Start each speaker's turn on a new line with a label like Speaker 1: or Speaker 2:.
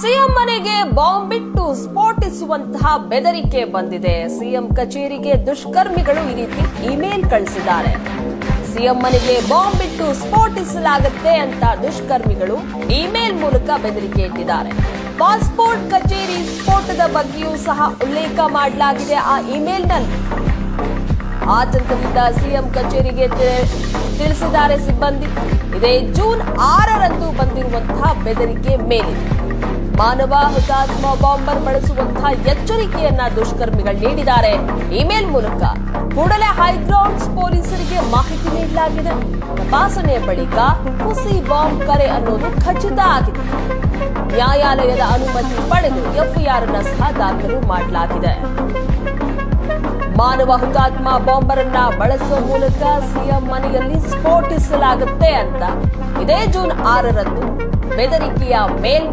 Speaker 1: CM ಮನೆಗೆ bomb ಬಿಟ್ಟು ಸ್ಫೋಟಿಸುವಂತಹ ಬೆದರಿಕೆ ಬಂದಿದೆ. ಸಿಎಂ ಕಚೇರಿಗೆ ದುಷ್ಕರ್ಮಿಗಳು ಈ ರೀತಿ ಇಮೇಲ್ ಕಳಿಸಿದ್ದಾರೆ. ಸಿಎಂ ಮನೆಗೆ ಬಾಂಬ್ ಬಿಟ್ಟು ಸ್ಫೋಟಿಸಲಾಗುತ್ತೆ ಅಂತ ದುಷ್ಕರ್ಮಿಗಳು ಇಮೇಲ್ ಮೂಲಕ ಬೆದರಿಕೆ ಇಟ್ಟಿದ್ದಾರೆ. ಪಾಸ್ಪೋರ್ಟ್ ಕಚೇರಿ ಸ್ಫೋಟದ ಬಗ್ಗೆಯೂ ಸಹ ಉಲ್ಲೇಖ ಮಾಡಲಾಗಿದೆ ಆ ಇಮೇಲ್ನಲ್ಲಿ. ಆತಂಕದಿಂದ ಸಿಎಂ ಕಚೇರಿಗೆ ತಿಳಿಸಿದ್ದಾರೆ ಸಿಬ್ಬಂದಿ. ಇದೇ ಜೂನ್ ಆರರಂದು ಬಂದಿರುವಂತಹ ಬೆದರಿಕೆ ಮೇಲಿದೆ. ಮಾನವ ಹುತಾತ್ಮ ಬಾಂಬರ್ ಬಳಸುವಂತಹ ಎಚ್ಚರಿಕೆಯನ್ನ ದುಷ್ಕರ್ಮಿಗಳು ನೀಡಿದ್ದಾರೆ. ಇಮೇಲ್ ಮೂಲಕ ಕೂಡಲೇ ಹೈಗ್ರೌಂಡ್ಸ್ ಪೊಲೀಸರಿಗೆ ಮಾಹಿತಿ ನೀಡಲಾಗಿದೆ. ತಪಾಸಣೆ ಬಳಿಕ ಹುಸಿ ಬಾಂಬ್ ಕರೆ ಅನ್ನೋದು ಖಚಿತ ಆಗಿದೆ. ನ್ಯಾಯಾಲಯದ ಅನುಮತಿ ಪಡೆದು ಎಫ್ಐಆರ್ ಅನ್ನ ಸಹ ದಾಖಲು ಮಾಡಲಾಗಿದೆ. ಮಾನವ ಹುತಾತ್ಮ ಬಾಂಬರ್ ಅನ್ನ ಬಳಸುವ ಮೂಲಕ ಸಿಎಂ ಮನೆಯಲ್ಲಿ ಸ್ಫೋಟಿಸಲಾಗುತ್ತೆ ಅಂತ ಇದೇ ಜೂನ್ ಆರರಂದು ಬೆದರಿಕೆಯ ಮೇಲ್